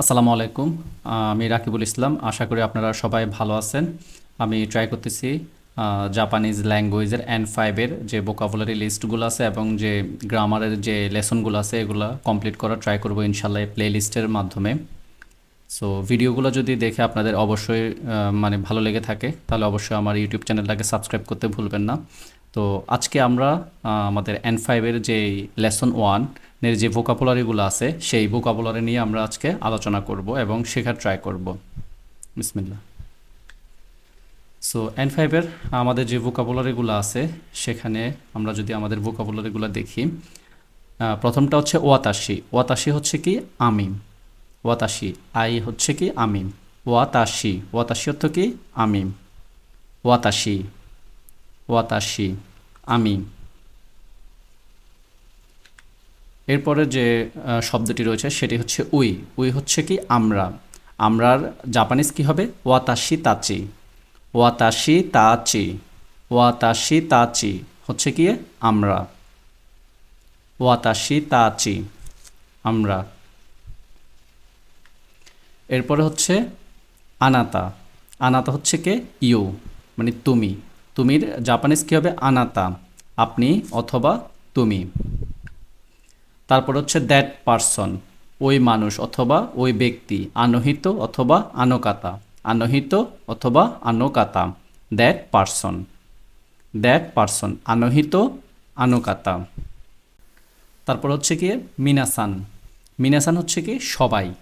আসসালামু আলাইকুম। আমি রাকিবুল ইসলাম। আশা করি আপনারা সবাই ভালো আছেন। আমি ট্রাই করতেছি জাপানিজ ল্যাঙ্গুয়েজের এন ফাইভের যে ভোকাবুলারি লিস্টগুলো আছে এবং যে গ্রামারের যে লেসনগুলো আছে, এগুলো কমপ্লিট করার ট্রাই করব ইনশাল্লাহ প্লে লিস্টের মাধ্যমে। সো ভিডিওগুলো যদি দেখে আপনাদের অবশ্যই মানে ভালো লেগে থাকে, তাহলে অবশ্যই আমার ইউটিউব চ্যানেলটাকে সাবস্ক্রাইব করতে ভুলবেন না। তো আজকে আমরা আমাদের এন ফাইভের যে লেসন ওয়ানের যে ভোকাবুলারিগুলো আছে, সেই ভোকাবুলারি নিয়ে আমরা আজকে আলোচনা করব এবং শেখার ট্রাই করব। বিসমিল্লাহ। সো এন ফাইভের আমাদের যে ভোকাবুলারিগুলো আছে, সেখানে আমরা যদি আমাদের ভোকাবুলারিগুলো দেখি প্রথমটা হচ্ছে ওয়াতাশি। ওয়াতাশি হচ্ছে কি? আমি ওয়াতাশি। আই হচ্ছে কি? আমি ওয়াতাশি। ওয়াতাশি অর্থ কি? আমি ওয়াতাশি। ওয়াতাশি, আমি। এরপরে যে শব্দটি রয়েছে সেটি হচ্ছে উই। উই হচ্ছে কি আমরা। আমরার জাপানিজ কি হবে? ওয়াতাশি তাচি। ওয়াতাশি তাচি। ওয়াতাশি তাচি হচ্ছে কি আমরা। ওয়াতাশি তাচি। আমরা। এরপরে হচ্ছে আনাতা। আনাতা হচ্ছে কে? ইউ। মানে তুমি। তুমির জাপানিজ কী হবে? আনাতা। আপনি অথবা তুমি। তারপর হচ্ছে দ্যাট পারসন ওই মানুষ অথবা ওই ব্যক্তি, আনহিত অথবা আনকাতা। আনহিত অথবা আনকাতা। দ্যাট পারসন দ্যাট পারসন আনহিত আনকাতা। তারপর হচ্ছে গিয়ে মিনাসান। মিনাসান হচ্ছে কি সবাই।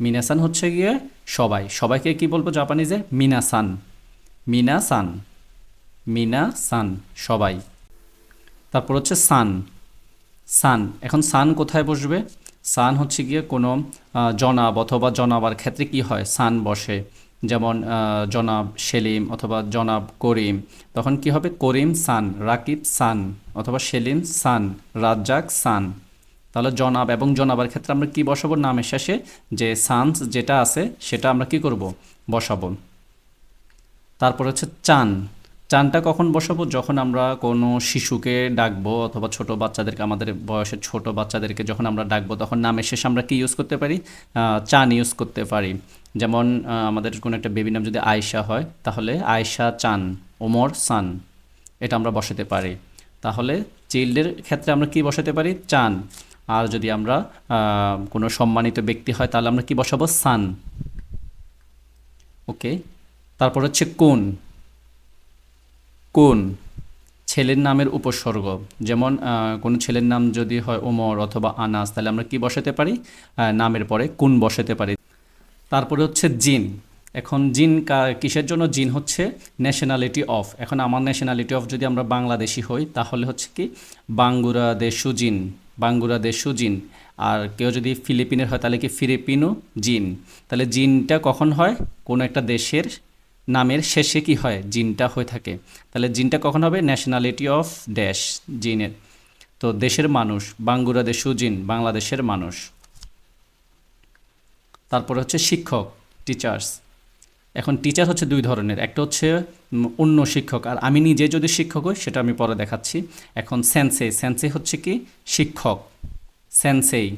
মিনাসান হচ্ছে গিয়ে সবাই। সবাইকে কি বলব জাপানিজে? মিনাসান। মিনাসান। মিনাসান সবাই। তারপর হচ্ছে সান। সান, এখন সান কোথায় বসবে? সান হচ্ছে গিয়ে কোনো জনাব অথবা জনাবার ক্ষেত্রে কি হয়? সান বসে। যেমন জনাব সেলিম অথবা জনাব করিম। তখন কি হবে? করিম সান, রাকিব সান অথবা সেলিম সান, রাজ্জাক সান। তাহলে জনাব এবং জনাবার ক্ষেত্রে আমরা কি বসাবো? নামের শেষে যে সানস যেটা আছে, সেটা আমরা কি করব? বসাবো। তারপর হচ্ছে চান। চানটা কখন বসাবো? যখন আমরা কোনো শিশুকে ডাকবো অথবা ছোট বাচ্চাদেরকে, আমাদের বয়সের ছোট বাচ্চাদেরকে যখন আমরা ডাকবো, তখন নামের শেষে আমরা কি ইউজ করতে পারি? চান ইউজ করতে পারি। যেমন আমাদের কোনো একটা বেবি নাম যদি আয়শা হয়, তাহলে আয়শা চান, ওমর সান, এটা আমরা বসাতে পারি। তাহলে চিল্ডের ক্ষেত্রে আমরা কি বসাতে পারি? চান। আর যদি আমরা কোনো সম্মানিত ব্যক্তি হয়, তাহলে আমরা কি বসাবো? সান। ওকে? তারপর হচ্ছে কোন। কোন ছেলের নামের উপসর্গ? যেমন কোনো ছেলের নাম যদি হয় ওমর অথবা আনাস, তাহলে আমরা কি বসাতে পারি? নামের পরে কোন বসাতে পারি? তারপরে হচ্ছে জিন। এখন জিন কিসের জন্য জিন হচ্ছে ন্যাশনালিটি অফ এখন আমার ন্যাশনালিটি অফ যদি আমরা বাংলাদেশি হই, তাহলে হচ্ছে কি? বাঙ্গুরা দেশু জিন বাঙ্গুরা দেশু জিন। আর কেউ যদি ফিলিপিনের হয়, তাহলে কি ফিলিপিনো জিন? তাহলে জিনটা কখন হয়? কোনো একটা দেশের নামের শেষে কি হয়? জিনটা হয়ে থাকে। তাহলে জিনটা কখন হবে? ন্যাশনালিটি অফ ড্যাশ জিনের। তো দেশের মানুষ বাঙ্গুরা দেশু জিন, বাংলাদেশের মানুষ। তারপর হচ্ছে শিক্ষক টিচার্স এখন টিচার হচ্ছে দুই ধরনের। একটা হচ্ছে অন্য শিক্ষক। আর আমি নিজে যদি শিক্ষক হই, সেটা আমি পরে দেখাচ্ছি। এখন সেন্সে সেন্সে হচ্ছে কি? শিক্ষক। সেন্সেই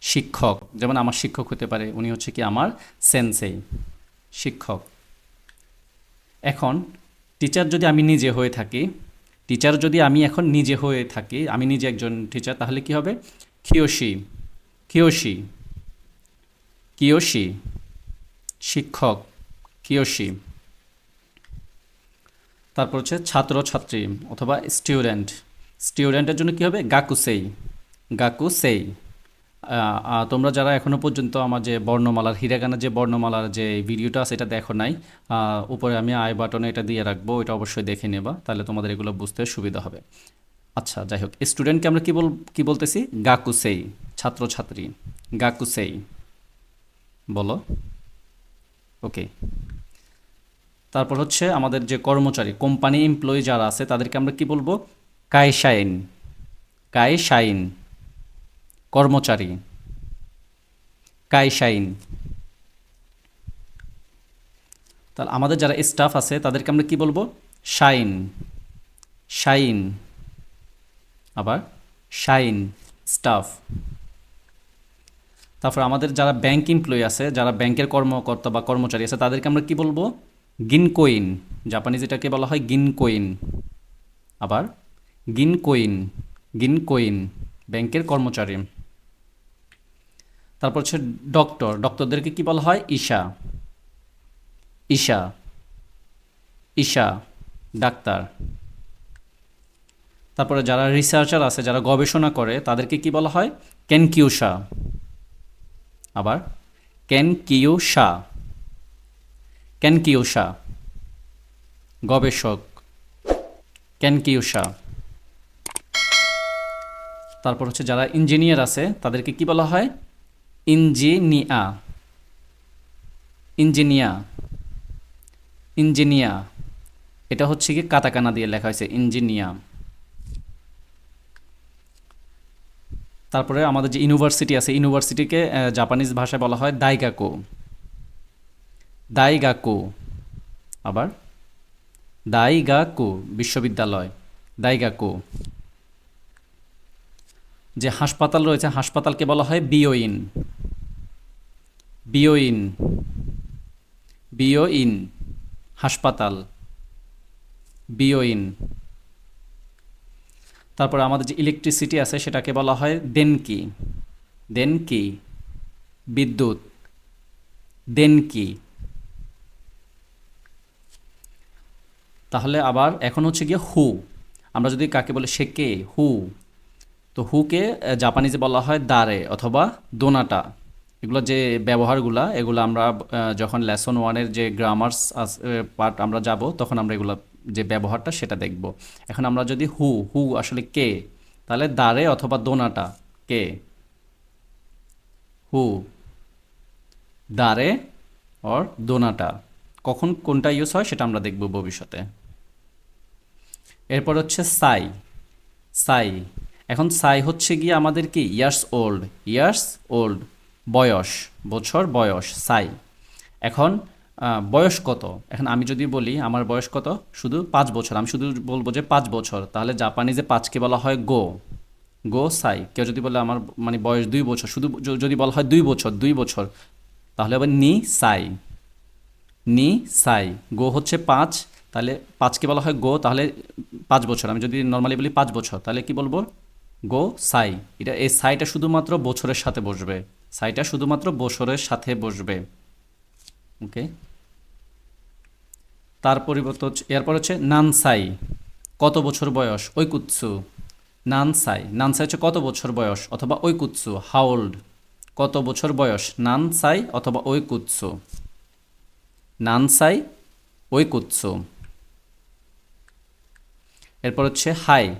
শিক্ষক। যেমন আমার শিক্ষক হতে পারে, উনি হচ্ছে কি? আমার সেন্সেই শিক্ষক। এখন টিচার যদি আমি নিজে হয়ে থাকি টিচার যদি আমি এখন নিজে হয়ে থাকি, আমি নিজে একজন টিচার তাহলে কি হবে? কিয়োশি কিয়োশি কিয়োশি শিক্ষক। কিয়োশি তারপর হচ্ছে ছাত্র, ছাত্রী অথবা স্টুডেন্ট স্টুডেন্টের জন্য কি হবে? গাকুসেই। গাকুসেই। তোমরা যারা এখনও পর্যন্ত আমার যে বর্ণমালার হিরাগানা যে বর্ণমালার যে ভিডিওটা আছে, এটা দেখো নাই উপরে আমি আই বাটনে এটা দিয়ে রাখব এটা অবশ্যই দেখে নেবা, তাহলে তোমাদের এগুলো বুঝতে সুবিধা হবে। আচ্ছা যাই হোক স্টুডেন্টকে আমরা কী বল, কি বলতেছি? গাকুসেই ছাত্রছাত্রী গাকুসেই বলো। ওকে তারপর হচ্ছে আমাদের যে কর্মচারী কোম্পানি এমপ্লয়ি যারা আছে, তাদেরকে আমরা কি বলব? কায়শাইন কায়শাইন কর্মচারী। কায়শাইন তাহলে আমাদের যারা স্টাফ আছে, তাদেরকে আমরা কি বলব? শাইন। শাইন। আবার শাইন স্টাফ তারপর আমাদের যারা ব্যাংক এমপ্লয়ি আছে, যারা ব্যাংকের কর্মকর্তা বা কর্মচারী আছে, তাদেরকে আমরা কি বলব? গিনকোইন। জাপানিজ এটাকে বলা হয় গিনকোইন। আবার গিনকোইন। গিনকোইন। ব্যাংকের কর্মচারী। তারপর হচ্ছে ডক্টর ডক্টরদেরকে কি বলা হয়? ঈশা। ঈশা। ঈশা, ডাক্তার। তারপরে যারা রিসার্চার আছে, যারা গবেষণা করে, তাদেরকে কি বলা হয়? কেনকিউসা আবার কেনকিউসা কেনকিউসা গবেষক। কেনকিউসা তারপর হচ্ছে যারা ইঞ্জিনিয়ার আছে, তাদেরকে কি বলা হয়? ইঞ্জিনিয়া। ইঞ্জিনিয়া। ইঞ্জিনিয়া। এটা হচ্ছে কি কাতাকানা দিয়ে লেখা হয়েছে, ইঞ্জিনিয়া। তারপরে আমাদের যে ইউনিভার্সিটি আছে, ইউনিভার্সিটিকে জাপানিজ ভাষায় বলা হয় দাইগাকো। দাইগাকো। আবার দাইগাকো বিশ্ববিদ্যালয়, দাইগাকো। যে হাসপাতাল রয়েছে, হাসপাতালকে বলা হয় বিওইন। বিওইন বিওইন, হাসপাতাল, বিওইন। তারপরে আমাদের যে ইলেকট্রিসিটি আছে সেটাকে বলা হয় দেনকি দেনকি, বিদ্যুৎ, দেনকি। তাহলে আবার এখন হচ্ছে গিয়ে হু, আমরা যদি কাকে বলে সে কে হু তো হুকে জাপানিজে বলা হয় দারে অথবা দোনাটা। এগুলো যে ব্যবহারগুলা, এগুলো আমরা যখন লেসন ওয়ানের যে গ্রামার্স পার্ট আমরা যাব, তখন আমরা এগুলো যে ব্যবহারটা সেটা দেখব। এখন আমরা যদি হু হু আসলে কে, তাহলে দারে অথবা দোনাটা কে? হু দারে অর দোনাটা? কখন কোনটা ইউজ হয় সেটা আমরা দেখব ভবিষ্যতে। এরপর হচ্ছে সাই। সাই। এখন সাই হচ্ছে গিয়ে আমাদের কি? ইয়ার্স ওল্ড ইয়ার্স ওল্ড বয়স, বছর বয়স সাই এখন বয়স কত? এখন আমি যদি বলি, আমার বয়স কত? শুধু পাঁচ বছর। আমি শুধু বলব যে পাঁচ বছর। তাহলে জাপানিজে পাঁচকে বলা হয় গো। গো সাই। কেউ যদি বলে আমার মানে বয়স দুই বছর, শুধু যদি বলা হয় দুই বছর দুই বছর, তাহলে আবার নি সাই। নি সাই। গো হচ্ছে পাঁচ। তাহলে পাঁচকে বলা হয় গো, তাহলে পাঁচ বছর। আমি যদি নর্মালি বলি পাঁচ বছর, তাহলে কি বলব? গো সাই। এটা, এই সাইটা শুধুমাত্র বছরের সাথে বসবে। সাইটা শুধুমাত্র বছরের সাথে বসবে। ওকে। তার পরিবর্তে এরপর হচ্ছে নানসাই, কত বছর বয়স? ওই ঐকুৎসু। নানসাই। নানসাই হচ্ছে কত বছর বয়স? অথবা ঐকুৎসু হাউল্ড কত বছর বয়স? নানসাই অথবা ওই ঐকুৎসু। নানসাই, ঐকুৎসু। এরপর হচ্ছে হাই।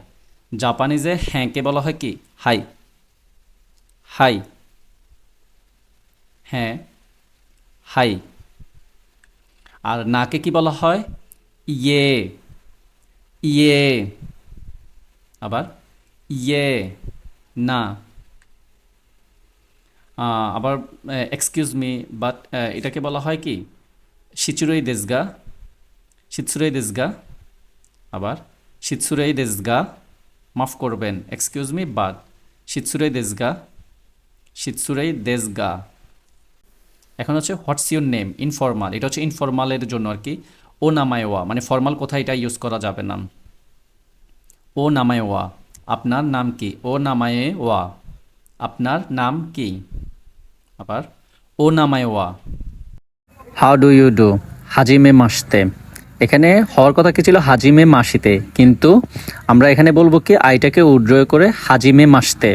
জাপানিজে হ্যাঁকে বলা হয় কি? হাই। হাই। হ্যাঁ হাই। আর নাকে কি বলা হয়? ইয়ে। ইয়ে। আবার ইয়ে। না। আবার এক্সকিউজ মি বাট এটাকে বলা হয় কি? শিচুরই দেশগা। শিৎসুরই দেশগা। আবার শিৎসুরই দেশগা। মাফ করবেন এক্সকিউজ মি বাট শিৎসুরই দেশগা। শিৎসুরই দেশগা। এখন হচ্ছে হোয়াটস ইউর নেম ইনফর্মাল এটা হচ্ছে ইনফর্মালের জন্য আর কি। ও নামায়োয়া মানে ফর্মাল কোথায় এটা ইউজ করা যাবে না। ও নামায়োয়া আপনার নাম কি? ও নামায়ে ওয়া আপনার নাম কি? আবার ও নামায়োয়া হাউ ডু ইউ ডু হাজিমে মাসতে। এখানে হওয়ার কথা কি ছিল? হাজিমে মাসিতে। কিন্তু আমরা এখানে বলব কি, আইটাকে উড্রয় করে হাজিমে মাসতে।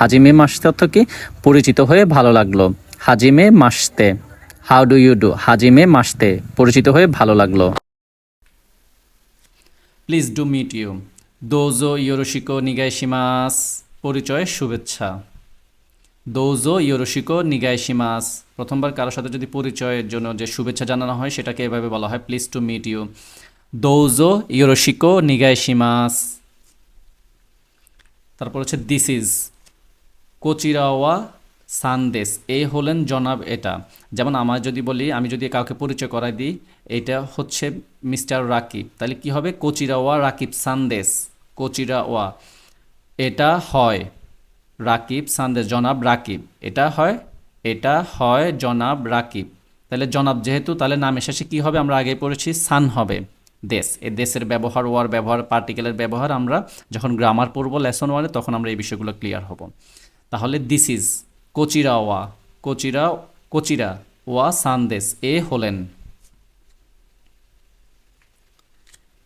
হাজিমে মাসতে অর্থ কি? পরিচিত হয়ে ভালো লাগল। হাজিমে মাসতে। হাউ ডু ইউ ডু হাজিমে মাসতে। পরিচিত হয়ে ভালো লাগল। প্লিজ ডু মিট ইউ দোজো ইয়োরোশিকো নিগাইশিমাস। পরিচয়, শুভেচ্ছা। দৌজো ইয়োরোশিকো নিগাইশিমাস। প্রথমবার কারোর সাথে যদি পরিচয়ের জন্য যে শুভেচ্ছা জানানো হয়, সেটাকে এভাবে বলা হয় প্লিজ টু মিট ইউ দৌজো ইয়োরোশিকো নিগাইশিমাস। তারপর হচ্ছে দিস ইজ কোচিরাওয়া সানদেশ এই হলেন জনাব এটা। যেমন আমার যদি বলি, আমি যদি কাউকে পরিচয় করাই দিই, এটা হচ্ছে মিস্টার রাকিব। তাহলে কি হবে? কোচিরাওয়া রাকিব সানদেশ কোচিরাওয়া। এটা হয় রাকিব সানদেশ জনাব রাকিব। এটা হয় এটা হয় জনাব রাকিব। তাহলে জনাব যেহেতু, তাহলে নামের শেষে কী হবে? আমরা আগে পড়েছি সান হবে, দেশ। এ দেশের ব্যবহার, ওয়ার ব্যবহার, পার্টিকেলের ব্যবহার আমরা যখন গ্রামার পড়ব লেসন ওয়ানে তখন আমরা এই বিষয়গুলো ক্লিয়ার হব। তাহলে দিস ইজ কোচিরা ওয়া কোচিরা কোচিরা ওয়া সানদেশ এ হলেন।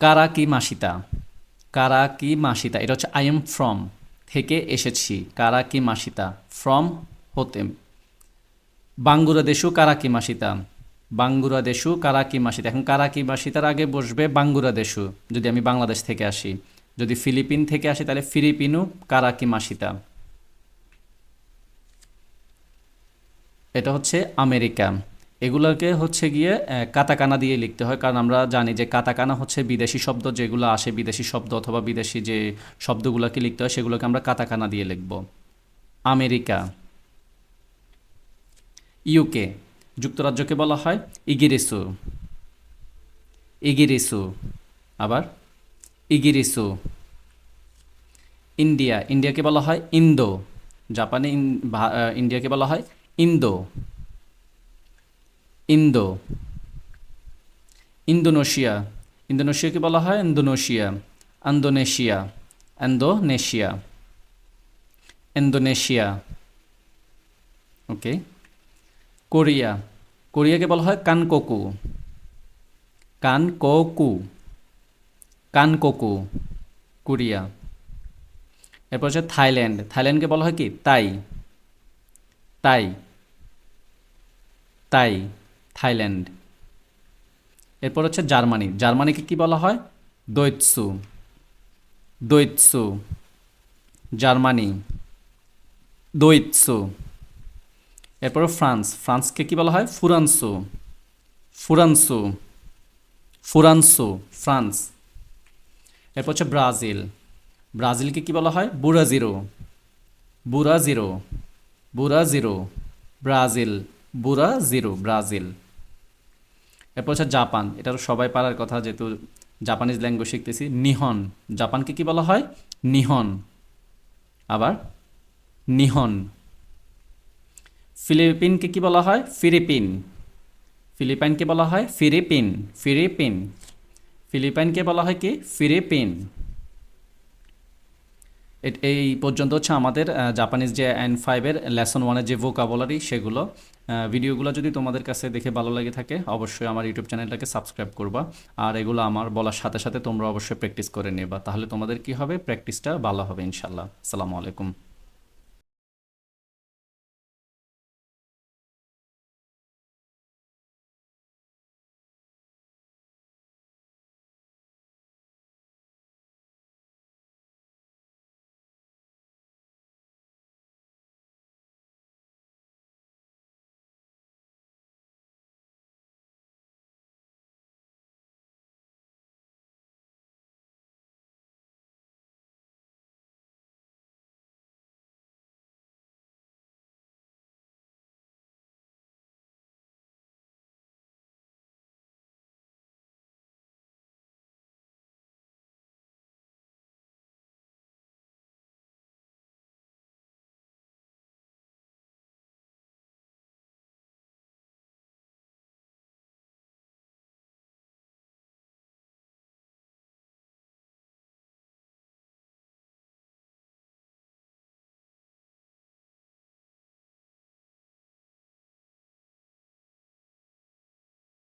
কারাকি মাসিতা কারা কি মাসিতা এটা হচ্ছে আই এম ফ্রম থেকে এসেছি কারা কি মাসিতা ফ্রম হতে বাঙ্গুরাদেশু কারাকি মাসিতা বাঙ্গুরাদেশু কারাকি মাসিতা এখন কারাকি মাসিতার আগে বসবে বাঙ্গুরাদেশু, যদি আমি বাংলাদেশ থেকে আসি, যদি ফিলিপিন থেকে আসি, তাহলে ফিলিপিনু কারাকি মাসিতা এটা হচ্ছে আমেরিকা। এগুলোকে হচ্ছে গিয়ে কাতাকানা দিয়ে লিখতে হয়। কারণ আমরা জানি যে কাতাকানা হচ্ছে বিদেশি শব্দ, যেগুলো আসে বিদেশি শব্দ অথবা বিদেশি যে শব্দগুলোকে লিখতে হয়, সেগুলোকে আমরা কাতাকানা দিয়ে লিখব। আমেরিকা। ইউকে যুক্তরাজ্যকে বলা হয় ইগিরিসু। ইগিরিসু। আবার ইগিরিসু। ইন্ডিয়া, ইন্ডিয়াকে বলা হয় ইন্দো। জাপানে ইন্ডিয়াকে বলা হয় ইন্দো ইন্দো, ইন্দোনেশিয়া, ইন্দোনেশিয়াকে বলা হয় ইন্দোনেশিয়া, আন্দোনেশিয়া ইন্দোনেশিয়া ইন্দোনেশিয়া ওকে কোরিয়া, কোরিয়াকে বলা হয় কানকোকু কানকোকু কানকোকু, কোরিয়া, এরপর হচ্ছে থাইল্যান্ড, থাইল্যান্ডকে বলা হয় কি? তাই তাই। তাই, থাইল্যান্ড। এরপর হচ্ছে জার্মানি। জার্মানিকে কি বলা হয়? দৈৎসু দৈৎসু জার্মানি। দৈৎসু এরপর ফ্রান্স। ফ্রান্সকে কি বলা হয়? ফুরানসু। ফুরানসু। ফুরানসু, ফ্রান্স। এরপর হচ্ছে ব্রাজিল। ব্রাজিলকে কি বলা হয়? বুরাজিরো। বুরাজিরো। বুরাজিরো, ব্রাজিল। বুরা জিরো, ব্রাজিল। এরপর হচ্ছে জাপান। এটা তো সবাই পারার কথা, যেহেতু জাপানিজ ল্যাঙ্গুয়েজ শিখতেছি। নিহন। জাপানকে কি বলা হয়? নিহন। আবার নিহন। ফিলিপিনকে কি বলা হয়? ফিলিপিন। ফিলিপাইনকে বলা হয় ফিলিপিন ফিলিপিন ফিলিপাইনকে বলা হয় কি? ফিলিপিন এই পর্যন্ত হচ্ছে আমাদের জাপানিজ যে অ্যান্ড ফাইভের লেসন ওয়ানের যে ভোকাবলারি সেগুলো ভিডিওগুলো যদি তোমাদের কাছে দেখে ভালো লাগে থাকে, অবশ্যই আমার ইউটিউব চ্যানেলটাকে সাবস্ক্রাইব করবা। আর এগুলো আমার বলার সাথে সাথে তোমরা অবশ্যই প্র্যাকটিস করে নেবা। তাহলে তোমাদের কি হবে? প্র্যাকটিসটা ভালো হবে ইনশাল্লাহ আসসালামু আলাইকুম।